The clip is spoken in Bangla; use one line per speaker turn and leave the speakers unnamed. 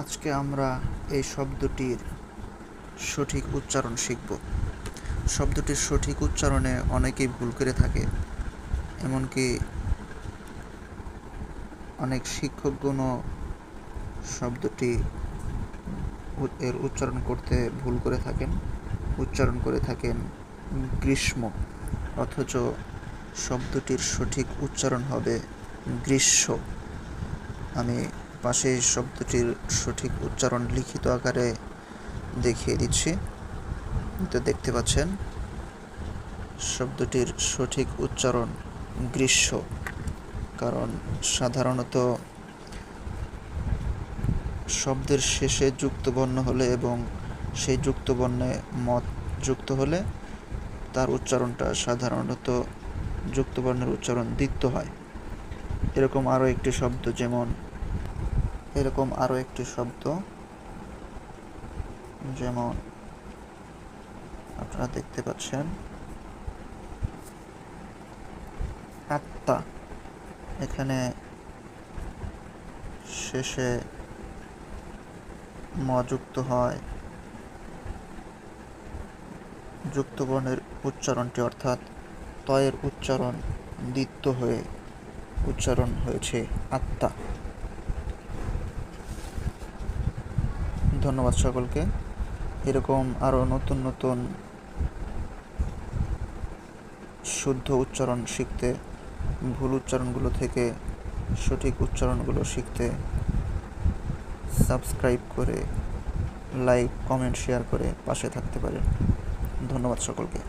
আজকে আমরা এই শব্দটির সঠিক উচ্চারণ শিখব। শব্দটির সঠিক উচ্চারণে অনেকেই ভুল করে থাকে, এমনকি অনেক শিক্ষকগণও শব্দটি এর উচ্চারণ করতে ভুল করে থাকেন, উচ্চারণ করে থাকেন গ্রীষ্ম, অথচ শব্দটির সঠিক উচ্চারণ হবে গ্রীষ্ম। আমি পাশে শব্দটির সঠিক উচ্চারণ লিখিত আকারে দেখিয়ে দিচ্ছি। তো দেখতে পাচ্ছেন, শব্দটির সঠিক উচ্চারণ গ্রীষ্ম, কারণ সাধারণত শব্দের শেষে যুক্ত বর্ণ হলে এবং সেই যুক্ত বর্ণে মত যুক্ত হলে তার উচ্চারণটা সাধারণত যুক্ত বর্ণের উচ্চারণ দ্বিত্ব হয়। এরকম আরও একটি শব্দ যেমন এরকম আরও একটি শব্দ। যেমন আপনারা দেখতে পাচ্ছেন। আত্মা। এখানে শেষে ম যুক্ত হয়। যুক্ত বর্ণের উচ্চারণটি অর্থাৎ তয়ের উচ্চারণ, দ্বিত্ব হয়ে উচ্চারণ হয়েছে আত্মা। ধন্যবাদ সকলকে। এরকম আরও নতুন নতুন শুদ্ধ উচ্চারণ শিখতে, ভুল উচ্চারণগুলো থেকে সঠিক উচ্চারণগুলো শিখতে সাবস্ক্রাইব করে লাইক কমেন্ট শেয়ার করে পাশে থাকতে পারেন। ধন্যবাদ সকলকে।